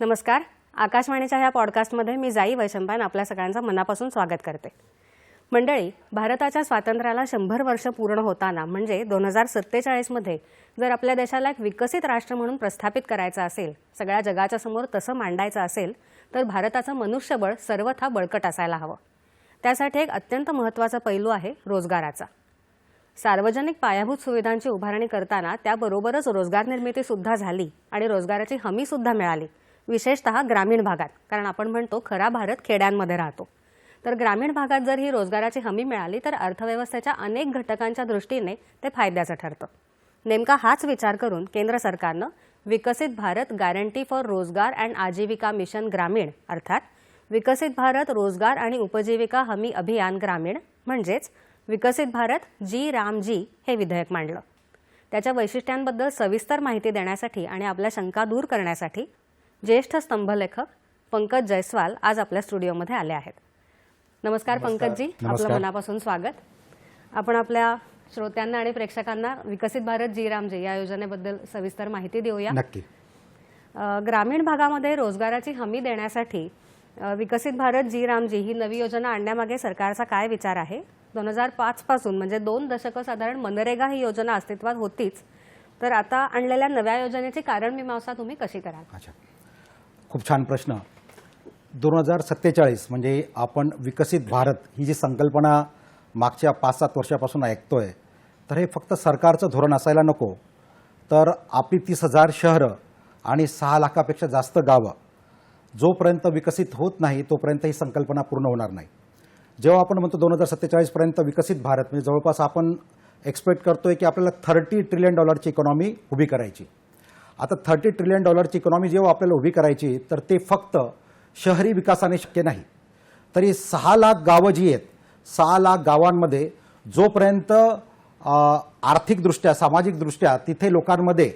नमस्कार. आकाशवाणीच्या ह्या पॉडकास्टमध्ये मी जाई वैशंपायन आपल्या सगळ्यांचं मनापासून स्वागत करते. मंडळी भारताच्या स्वातंत्र्याला शंभर वर्ष पूर्ण होताना म्हणजे दोन हजार सत्तेचाळीसमध्ये जर आपल्या देशाला एक विकसित राष्ट्र म्हणून प्रस्थापित करायचं असेल सगळ्या जगाच्या समोर तसं मांडायचं असेल तर भारताचं मनुष्यबळ सर्वथा बळकट असायला हवं. त्यासाठी एक अत्यंत महत्त्वाचा पैलू आहे रोजगाराचा. सार्वजनिक पायाभूत सुविधांची उभारणी करताना त्याबरोबरच रोजगार निर्मितीसुद्धा झाली आणि रोजगाराची हमीसुद्धा मिळाली. विशेषतः ग्रामीण भागात. कारण आपण म्हणतो खरा भारत खेड्यांमध्ये राहतो. तर ग्रामीण भागात जर ही रोजगाराची हमी मिळाली तर अर्थव्यवस्थेच्या अनेक घटकांच्या दृष्टीने ते फायद्याचं ठरतं. नेमका हाच विचार करून केंद्र सरकारनं विकसित भारत गॅरंटी फॉर रोजगार अँड आजीविका मिशन ग्रामीण अर्थात विकसित भारत रोजगार आणि उपजीविका हमी अभियान ग्रामीण म्हणजेच विकसित भारत जी राम जी हे विधेयक मांडलं. त्याच्या वैशिष्ट्यांबद्दल सविस्तर माहिती देण्यासाठी आणि आपल्या शंका दूर करण्यासाठी ज्येष्ठ स्तंभलेखक पंकज जयस्वाल आज आपल्या स्टुडिओमध्ये आले आहेत. नमस्कार पंकजजी. आपलं. मनापासून स्वागत. आपण आपल्या श्रोत्यांना आणि प्रेक्षकांना विकसित भारत जी राम जी या योजनेबद्दल सविस्तर माहिती देऊया. नक्की. ग्रामीण भागामध्ये रोजगाराची हमी देण्यासाठी विकसित भारत जी रामजी ही नवी योजना आणण्यामागे सरकारचा काय विचार आहे? दोन हजार पाच पासून म्हणजे दोन दशकं साधारण मनरेगा ही योजना अस्तित्वात होतीच. तर आता आणलेल्या नव्या योजनेची कारण मीमांसा तुम्ही कशी कराल? अच्छा. खूप छान प्रश्न. दोन हजार सत्तेचाळीस म्हणजे आपण विकसित भारत ही जी संकल्पना मागच्या पाच सात वर्षापासून ऐकतोय तर हे फक्त सरकारचं धोरण असायला नको. तर आपली तीस हजार शहरं आणि सहा लाखापेक्षा जास्त गावं जोपर्यंत विकसित होत नाही तोपर्यंत ही संकल्पना पूर्ण होणार नाही. जेव्हा आपण म्हणतो दोन हजार सत्तेचाळीसपर्यंत विकसित भारत म्हणजे जवळपास आपण एक्सपेक्ट करतोय की आपल्याला थर्टी ट्रिलियन डॉलरची इकॉनॉमी उभी करायची. आता थर्टी ट्रिलियन डॉलरची इकॉनॉमी जेव्हा आपल्याला उभी करायची तर ते फक्त शहरी विकासाने शक्य नाही. तरी सहा लाख गावं जी आहेत सहा लाख गावांमध्ये जोपर्यंत आर्थिकदृष्ट्या सामाजिकदृष्ट्या तिथे लोकांमध्ये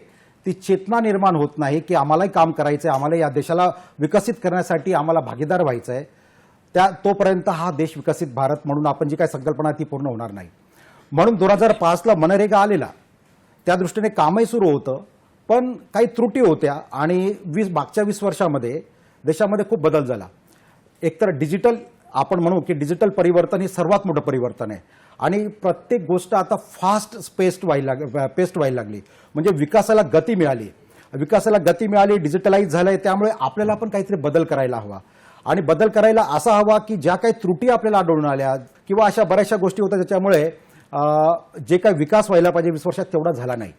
ती चेतना निर्माण होत नाही की आम्हालाही काम करायचं आहे आम्हाला या देशाला विकसित करण्यासाठी आम्हाला भागीदार व्हायचं आहे त्या तोपर्यंत हा देश विकसित भारत म्हणून आपण जी काही संकल्पना ती पूर्ण होणार नाही. म्हणून दोन हजार पाचला मनरेगा आलेला. त्या दृष्टीने कामही सुरू होतं. पण काही त्रुटी होत्या आणि वीस मागच्या वीस वर्षामध्ये देशामध्ये खूप बदल झाला. एकतर डिजिटल आपण म्हणू की डिजिटल परिवर्तन हे सर्वात मोठं परिवर्तन आहे. आणि प्रत्येक गोष्ट आता फास्ट पेस्ट व्हायला लाग पेस्ट व्हायला लागली. म्हणजे विकासाला गती मिळाली. विकासाला गती मिळाली डिजिटलाइज झालंय त्यामुळे आपल्याला पण काहीतरी बदल करायला हवा. आणि बदल करायला असा हवा की ज्या काही त्रुटी आपल्याला आढळून आल्या किंवा अशा बऱ्याचशा गोष्टी होत्या ज्याच्यामुळे जे काही विकास व्हायला पाहिजे वीस वर्षात तेवढा झाला नाही.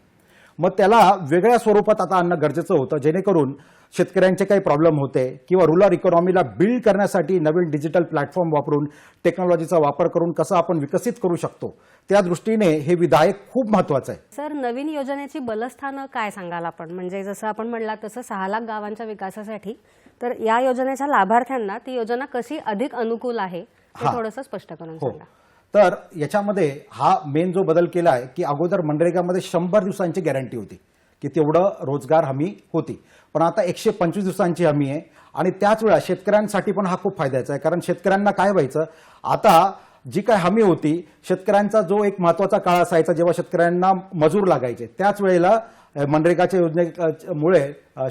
मग त्याला वेगळ्या स्वरूपात आता आणणं गरजेचं होतं. जेणेकरून शेतकऱ्यांचे काही प्रॉब्लेम होते किंवा रुरल इकॉनॉमीला बिल्ड करण्यासाठी नवीन डिजिटल प्लॅटफॉर्म वापरून टेक्नॉलॉजीचा वापर करून कसं आपण विकसित करू शकतो त्या दृष्टीने हे विधायक खूप महत्वाचं आहे. सर नवीन योजनेची बलस्थानं काय सांगाल आपण? म्हणजे जसं आपण म्हणला तसं सहा लाख गावांच्या विकासासाठी तर या योजनेच्या लाभार्थ्यांना ती योजना कशी अधिक अनुकूल आहे हे. थोडंसं स्पष्ट करून हो. सांगा. तर याच्यामध्ये हा मेन जो बदल केला आहे की अगोदर मनरेगामध्ये शंभर दिवसांची गॅरंटी होती की तेवढं रोजगार हमी होती. पण आता एकशे पंचवीस दिवसांची हमी आहे आणि त्याच वेळा शेतकऱ्यांसाठी पण हा खूप फायद्याचा आहे. कारण शेतकऱ्यांना काय व्हायचं आता जी काय हमी होती शेतकऱ्यांचा जो एक महत्त्वाचा काळ असायचा जेव्हा शेतकऱ्यांना मजूर लागायचे त्याच वेळेला मनरेगाच्या योजनेमुळे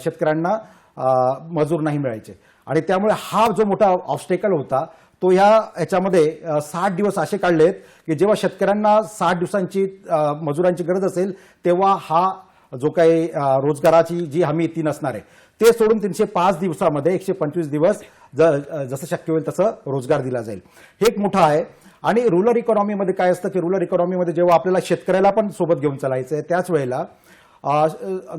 शेतकऱ्यांना मजूर नाही मिळायचे. आणि त्यामुळे हा जो मोठा ऑब्स्टेकल होता तो ह्या याच्यामध्ये साठ दिवस असे काढलेत की जेव्हा शेतकऱ्यांना साठ दिवसांची मजुरांची गरज असेल तेव्हा हा जो काही रोजगाराची जी हमी ती नसणार आहे. ते सोडून तीनशे पाच दिवसामध्ये एकशे पंचवीस दिवस ज जसं शक्य होईल तसं रोजगार दिला जाईल. हे एक मोठं आहे. आणि रुरल इकॉनॉमीमध्ये काय असतं की रुरल इकॉनॉमीमध्ये जेव्हा आपल्याला शेतकऱ्याला पण सोबत घेऊन चालायचं आहे त्याच वेळेला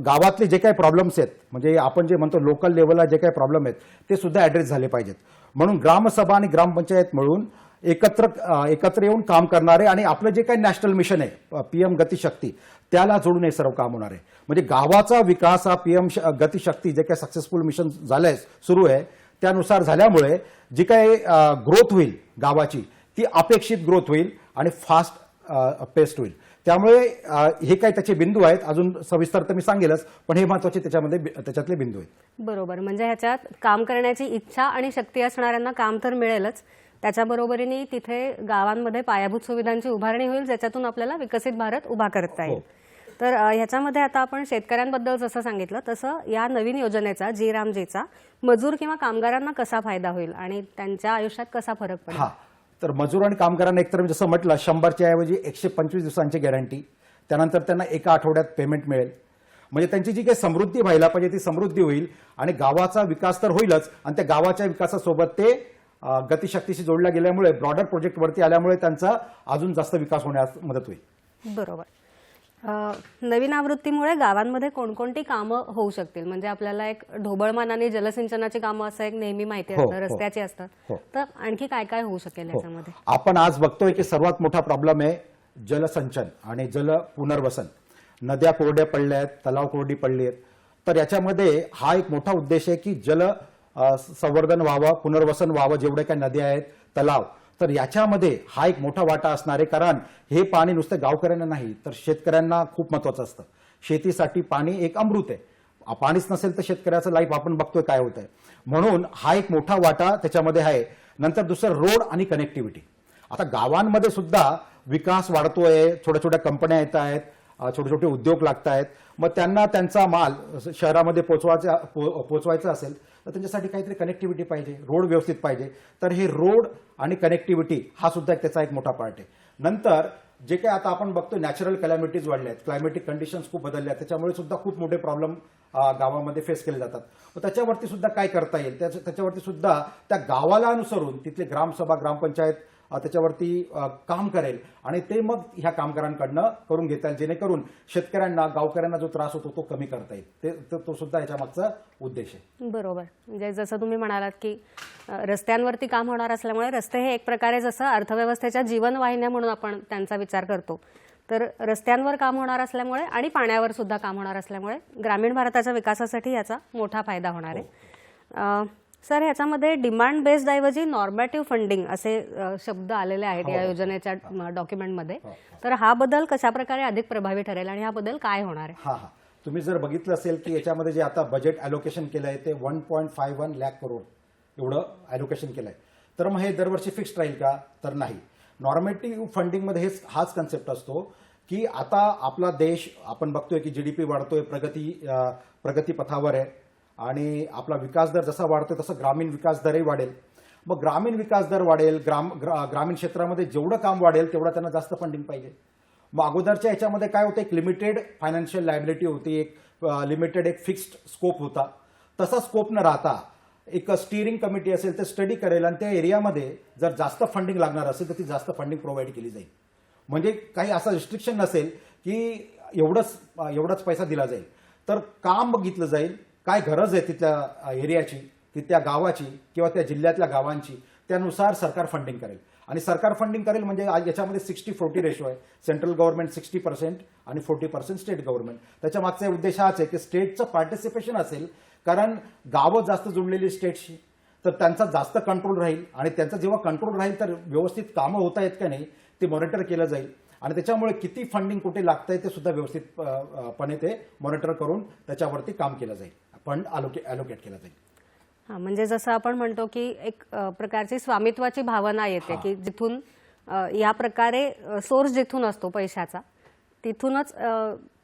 गावातले जे काही प्रॉब्लेम्स आहेत म्हणजे आपण जे म्हणतो लोकल लेवलला जे काही प्रॉब्लेम आहेत ते सुद्धा ॲड्रेस झाले पाहिजेत. म्हणून ग्रामसभा आणि ग्रामपंचायत मिळून एकत्र एकत्र येऊन काम करणारे आणि आपलं जे काही नॅशनल मिशन आहे पीएम गतिशक्ती त्याला जोडून हे सर्व काम होणार आहे. म्हणजे गावाचा विकास हा पीएम गतिशक्ती जे काही सक्सेसफुल मिशन झालंय सुरू आहे त्यानुसार झाल्यामुळे जी काही ग्रोथ होईल गावाची ती अपेक्षित ग्रोथ होईल आणि फास्ट पेस्ट होईल. त्यामुळे हे काही त्याचे बिंदू आहेत? अजून सविस्तर तर मी सांगेलच पण हे महत्त्वाचे त्याच्यामध्ये त्याच्यातले बिंदू आहेत. बरोबर. म्हणजे ह्याच्यात काम करण्याची इच्छा आणि शक्ती असणाऱ्यांना काम तर मिळेलच. त्याच्याबरोबरीने तिथे गावांमध्ये पायाभूत सुविधांची उभारणी होईल ज्याच्यातून आपल्याला विकसित भारत उभा करता येईल. तर अ, ह्याच्यामध्ये आता आपण शेतकऱ्यांबद्दल जसं सांगितलं तसं या नवीन योजनेचा जी रामजीचा मजूर किंवा कामगारांना कसा फायदा होईल आणि त्यांच्या आयुष्यात कसा फरक पडेल? हा. तर मजूर आणि कामगारांना एकतर मी जसं म्हटलं शंभरच्या ऐवजी एकशे पंचवीस दिवसांची गॅरंटी त्यानंतर त्यांना एका आठवड्यात पेमेंट मिळेल. म्हणजे त्यांची जी काही समृद्धी व्हायला पाहिजे ती समृद्धी होईल आणि गावाचा विकास तर होईलच आणि त्या गावाच्या विकासासोबत ते गतिशक्तीशी जोडल्या गेल्यामुळे ब्रॉडर प्रोजेक्टवरती आल्यामुळे त्यांचा अजून जास्त विकास होण्यास मदत होईल. बरोबर. नवीन आवृत्तीमुळे गावांमध्ये कोणकोणती कामं होऊ शकतील म्हणजे आपल्याला एक ढोबळमान आणि जलसिंचनाची कामं असं एक नेहमी माहिती हो, असतं हो. रस्त्याची असतात हो. तर आणखी काय काय होऊ शकेल हो. याच्यामध्ये आपण आज बघतोय की सर्वात मोठा प्रॉब्लेम आहे जलसंचन आणि जल पुनर्वसन नद्या कोरड्या पडल्या आहेत तलाव कोरडी पडली आहेत तर याच्यामध्ये हा एक मोठा उद्देश आहे की जल संवर्धन व्हावं पुनर्वसन व्हावं जेवढे काही नद्या आहेत तलाव तर याच्यामध्ये हा एक मोठा वाटा असणार आहे. कारण हे पाणी नुसतं गावकऱ्यांना नाही तर शेतकऱ्यांना खूप महत्वाचं असतं. शेतीसाठी पाणी एक अमृत आहे. पाणीच नसेल तर शेतकऱ्याचं लाईफ आपण बघतोय काय होत आहे म्हणून हा एक मोठा वाटा त्याच्यामध्ये आहे. नंतर दुसरं रोड आणि कनेक्टिव्हिटी आता गावांमध्ये सुद्धा विकास वाढतोय छोट्या छोट्या कंपन्या येत आहेत. छोटे छोटे उद्योग लागत आहेत मग त्यांना त्यांचा माल शहरामध्ये पोचवायचा पो- पोचवायचा असेल तर त्यांच्यासाठी काहीतरी कनेक्टिव्हिटी पाहिजे रोड व्यवस्थित पाहिजे. तर हे रोड आणि कनेक्टिव्हिटी हा सुद्धा त्याचा एक मोठा पार्ट आहे. नंतर जे काही आता आपण बघतो नॅचरल कॅलॅमिटीज वाढल्या आहेत क्लायमेटिक कंडिशन्स खूप बदलल्या आहेत त्याच्यामुळे सुद्धा खूप मोठे प्रॉब्लेम गावामध्ये फेस केले जातात. मग त्याच्यावरती सुद्धा काय करता येईल? त्याच्यावरती सुद्धा त्या गावाला अनुसरून तिथले ग्रामसभा ग्रामपंचायत त्याच्यावरती काम करेल. आणि ते मग ह्या कामगारांकडनं करून घेता येईल जेणेकरून शेतकऱ्यांना गावकऱ्यांना जो त्रास होतो तो कमी करता येईल. ते तो- तो सुद्धा याच्या मागचा उद्देश आहे. बरोबर. म्हणजे जसं तुम्ही म्हणालात की रस्त्यांवरती काम होणार असल्यामुळे रस्ते हे एक प्रकारे जसं अर्थव्यवस्थेच्या जीवनवाहिन्या म्हणून आपण त्यांचा विचार करतो तर रस्त्यांवर काम होणार असल्यामुळे आणि पाण्यावर सुद्धा काम होणार असल्यामुळे ग्रामीण भारताच्या विकासासाठी याचा मोठा फायदा होणार आहे. अ, सर ह्याच्यामध्ये डिमांड बेस्ड ऐवजी नॉर्मॅटिव्ह फंडिंग असे शब्द आलेले आहेत या योजनेच्या डॉक्युमेंटमध्ये तर हा बदल कशा प्रकारे अधिक प्रभावी ठरेल आणि हा बदल काय होणार आहे? हा हा. तुम्ही जर बघितलं असेल की याच्यामध्ये जे आता बजेट अलोकेशन केलं आहे ते one point five one lakh crore एवढं अलोकेशन केलं आहे तर मग हे दरवर्षी फिक्स्ड राहील का? तर नाही. नॉर्मेटिव्ह फंडिंगमध्ये हेच हाच कन्सेप्ट असतो की आता आपला देश आपण बघतोय की जीडीपी वाढतोय प्रगती अं, प्रगती पथावर आहे. आणि आपला विकास दर जसा वाढतोय तसं ग्रामीण विकास दरही वाढेल. मग ग्रामीण विकास दर वाढेल ग्राम ग्रा- ग्रामीण क्षेत्रामध्ये जेवढं काम वाढेल तेवढं त्यांना जास्त फंडिंग पाहिजे. मग अगोदरच्या याच्यामध्ये काय होतं एक लिमिटेड फायनान्शियल लायबिलिटी होती एक लिमिटेड एक फिक्स्ड स्कोप होता. तसा स्कोप न राहता एक स्टिअरिंग कमिटी असेल तर स्टडी करेल आणि त्या एरियामध्ये जर जास्त फंडिंग लागणार असेल तर ती जास्त फंडिंग प्रोव्हाइड केली जाईल. म्हणजे काही असं रिस्ट्रिक्शन नसेल की एवढंच एवढाच पैसा दिला जाईल. तर काम बघितलं जाईल काय गरज आहे तिथल्या एरियाची तिथल्या गावाची किंवा त्या जिल्ह्यातल्या गावांची त्यानुसार सरकार फंडिंग करेल. आणि सरकार फंडिंग करेल म्हणजे आज याच्यामध्ये सिक्स्टी फोर्टी रेशो आहे. सेंट्रल गव्हर्नमेंट सिक्स्टी पर्सेंट आणि फोर्टी पर्सेंट स्टेट गव्हर्नमेंट त्याच्या मागचा उद्देश हाच आहे की स्टेटचं पार्टिसिपेशन असेल कारण गावं जास्त जुळलेली स्टेटशी तर त्यांचा जास्त कंट्रोल राहील आणि त्यांचा जेव्हा कंट्रोल राहील तर व्यवस्थित कामं होत आहेत का नाही ते मॉनिटर केलं जाईल. आणि त्याच्यामुळे किती फंडिंग कुठे लागतंय ते सुद्धा व्यवस्थित पणे ते मॉनिटर करून त्याच्यावरती काम केलं जाईल. फंड अलोके अलोकेट केलं जाईल. हा म्हणजे जसं आपण म्हणतो की एक प्रकारची स्वामित्वाची भावना येते की जिथून या प्रकारे सोर्स जिथून असतो पैशाचा तिथूनच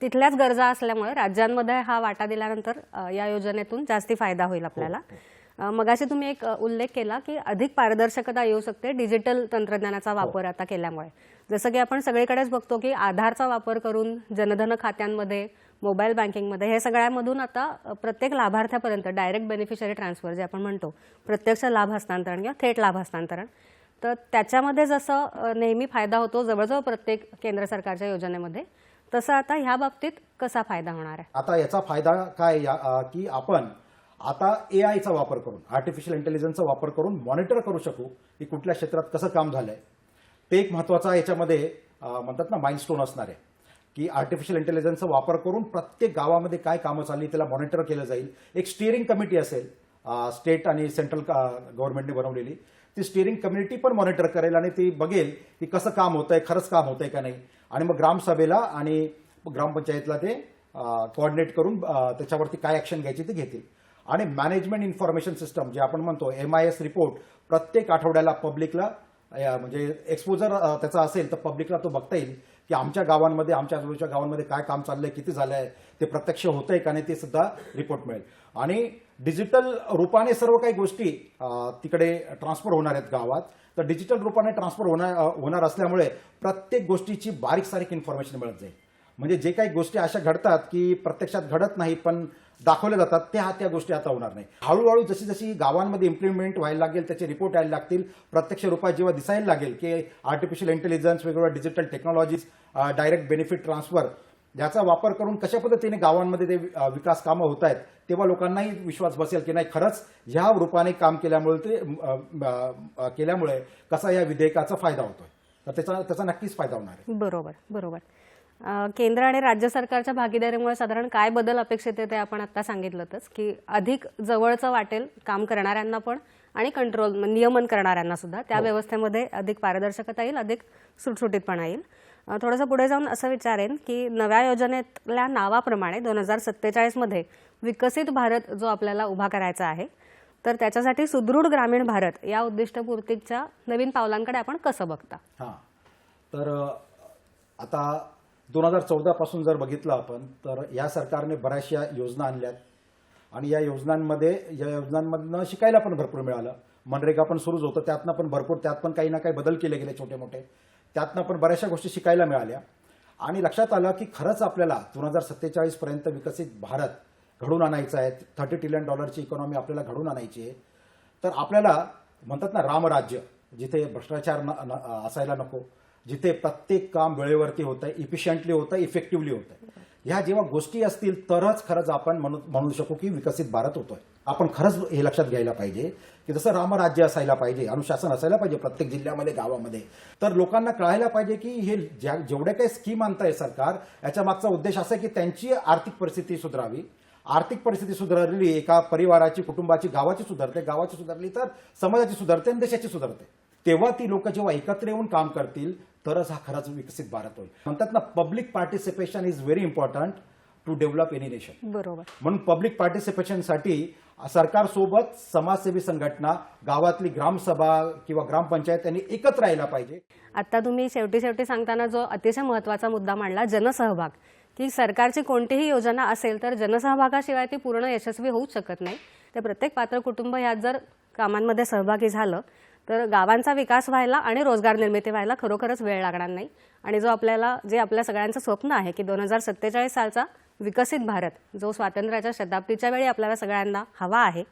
तिथल्याच गरजा असल्यामुळे राज्यांमध्ये हा वाटा दिल्यानंतर या योजनेतून जास्ती फायदा होईल आपल्याला. अ, मगाशी तुम्ही एक उल्लेख केला की अधिक पारदर्शकता येऊ शकते डिजिटल तंत्रज्ञानाचा वापर आता केल्यामुळे. जसं की आपण सगळीकडेच बघतो की आधारचा वापर करून जनधन खात्यांमध्ये मोबाईल बँकिंगमध्ये. हे सगळ्यामधून आता प्रत्येक लाभार्थ्यापर्यंत डायरेक्ट बेनिफिशरी ट्रान्सफर जे आपण म्हणतो प्रत्यक्ष लाभ हस्तांतरण किंवा थेट लाभ हस्तांतरण. तर त्याच्यामध्ये जसं नेहमी फायदा होतो जवळजवळ प्रत्येक केंद्र सरकारच्या योजनेमध्ये तसं आता ह्या बाबतीत कसा फायदा होणार आहे? आता याचा फायदा काय की आपण आता ए आयचा वापर करून आर्टिफिशियल इंटेलिजन्सचा वापर करून मॉनिटर करू शकू की कुठल्या क्षेत्रात कसं काम झालंय. ते एक महत्त्वाचा याच्यामध्ये म्हणतात ना माइलस्टोन असणार आहे. की आर्टिफिशियल इंटेलिजन्सचा वापर करून प्रत्येक गावामध्ये काय कामं चालली त्याला मॉनिटर केलं जाईल. एक स्टिअरिंग कमिटी असेल स्टेट आणि सेंट्रल गव्हर्नमेंटने बनवलेली. ती स्टिअरिंग कम्युनिटी पण मॉनिटर करेल आणि ती बघेल की कसं काम होतंय खरंच काम होतंय का नाही. आणि मग ग्रामसभेला आणि ग्रामपंचायतला ते कोऑर्डिनेट करून त्याच्यावरती काय ऍक्शन घ्यायची ते घेतील. आणि मॅनेजमेंट इन्फॉर्मेशन सिस्टम जे आपण म्हणतो एम आय एस रिपोर्ट प्रत्येक आठवड्याला पब्लिकला म्हणजे एक्सपोजर त्याचा असेल तर पब्लिकला तो बघता येईल. की आमच्या गावांमध्ये आमच्या आजूबाजूच्या गावांमध्ये काय काम चाललंय किती झालं आहे ते प्रत्यक्ष होतंय का नाही ते सुद्धा रिपोर्ट मिळेल. आणि डिजिटल रूपाने सर्व काही गोष्टी तिकडे ट्रान्सफर होणार आहेत गावात. तर डिजिटल रूपाने ट्रान्सफर होणार होणार असल्यामुळे प्रत्येक गोष्टीची बारीक सारीक इन्फॉर्मेशन मिळत जाईल. म्हणजे जे काही गोष्टी अशा घडतात की प्रत्यक्षात घडत नाही पण दाखवल्या जातात. त्या त्या गोष्टी आता होणार नाही. हळूहळू जशी जशी गावांमध्ये इम्प्लिमेंट व्हायला लागेल त्याचे रिपोर्ट यायला लागतील. प्रत्यक्ष रुपात जेव्हा दिसायला लागेल की आर्टिफिशियल इंटेलिजन्स वेगवेगळ्या digital technologies direct benefit transfer याचा वापर करून कशा पद्धतीने गावांमध्ये ते विकास कामं होत आहेत तेव्हा लोकांनाही विश्वास बसेल की नाही खरंच ह्या रूपाने काम केल्यामुळे ते केल्यामुळे कसा या विधेयकाचा फायदा होतोय. तर त्याचा त्याचा नक्कीच फायदा होणार आहे. बरोबर बरोबर. केंद्र आणि राज्य सरकारच्या भागीदारीमुळे साधारण काय बदल अपेक्षित आहे ते आपण आता सांगितलंच की अधिक जवळचं वाटेल काम करणाऱ्यांना पण आणि कंट्रोल नियमन करणाऱ्यांना सुद्धा. त्या व्यवस्थेमध्ये अधिक पारदर्शकता येईल अधिक सुटसुटीतपणा येईल. थोडंसं पुढे जाऊन असं विचारेन की नव्या योजनेतल्या नावाप्रमाणे दोन हजार सत्तेचाळीसमध्ये विकसित भारत जो आपल्याला उभा करायचा आहे तर त्याच्यासाठी सुदृढ ग्रामीण भारत या उद्दिष्टपूर्तीच्या नवीन पावलांकडे आपण कसं बघता? हां. तर आता दोन हजार चौदा पासून जर बघितलं आपण तर या सरकारने बऱ्याचशा योजना आणल्यात. आणि या योजनांमध्ये या योजनांमधनं शिकायला पण भरपूर मिळालं. मनरेगा पण सुरूच होतं. त्यातनं पण भरपूर त्यात पण काही ना काही बदल केले गेले छोटे मोठे त्यातनं पण बऱ्याचशा गोष्टी शिकायला मिळाल्या. आणि लक्षात आलं की खरंच आपल्याला दोन हजार सत्तेचाळीस पर्यंत विकसित भारत घडून आणायचं आहे. थर्टी ट्रिलियन डॉलरची इकॉनॉमी आपल्याला घडून आणायची आहे. तर आपल्याला म्हणतात ना रामराज्य जिथे भ्रष्टाचार न, असायला नको. जिथे प्रत्येक काम वेळेवरती होतं इफिशियंटली होतं इफेक्टिव्हली होतं ह्या जेव्हा गोष्टी असतील तरच खरंच आपण म्हणू म्हणू शकू की विकसित भारत होतोय. आपण खरंच हे लक्षात घ्यायला पाहिजे की जसं रामराज्य असायला पाहिजे अनुशासन असायला पाहिजे प्रत्येक जिल्ह्यामध्ये गावामध्ये तर लोकांना कळायला पाहिजे की हे ज्या जेवढे काही स्कीम आणताय सरकार याच्या मागचा उद्देश असा की त्यांची आर्थिक परिस्थिती सुधारावी. आर्थिक परिस्थिती सुधारली एका परिवाराची कुटुंबाची गावाची सुधारते गावाची सुधारली तर समाजाची सुधारते आणि देशाची सुधारते. तेव्हा ती लोक जेव्हा एकत्र येऊन काम करतील तरच हा खरंच विकसित भारत होईल. म्हणतात ना public participation is very important to develop any nation बरोबर. म्हणून पब्लिक पार्टिसिपेशनसाठी सरकारसोबत समाजसेवी संघटना गावातली ग्रामसभा किंवा ग्रामपंचायत यांनी एकत्र यायला पाहिजे. आता तुम्ही शेवटी शेवटी सांगताना जो अतिशय महत्त्वाचा मुद्दा मांडला जनसहभाग. की सरकारची कोणतीही योजना असेल तर जनसहभागाशिवाय ती पूर्ण यशस्वी होऊच शकत नाही. तर प्रत्येक पात्र कुटुंब यात जर कामांमध्ये सहभागी झालं तर गावांचा विकास व्हायला आणि रोजगार निर्मिती व्हायला खरोखरच वेळ लागणार नाही. आणि जो आपल्याला जे आपल्या सगळ्यांचं स्वप्न आहे की दोन हजार सत्तेचाळीस सालचा विकसित भारत जो स्वातंत्र्याच्या शताब्दीच्या वेळी आपल्याला सगळ्यांना हवा आहे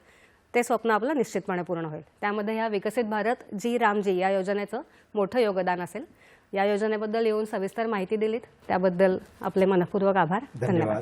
ते स्वप्न आपलं निश्चितपणे पूर्ण होईल. त्यामध्ये ह्या विकसित भारत जी रामजी या योजनेचं मोठं योगदान असेल या योजनेबद्दल येऊन सविस्तर माहिती दिलीत. त्याबद्दल आपले मनपूर्वक आभार. धन्यवाद. धन्यवाद.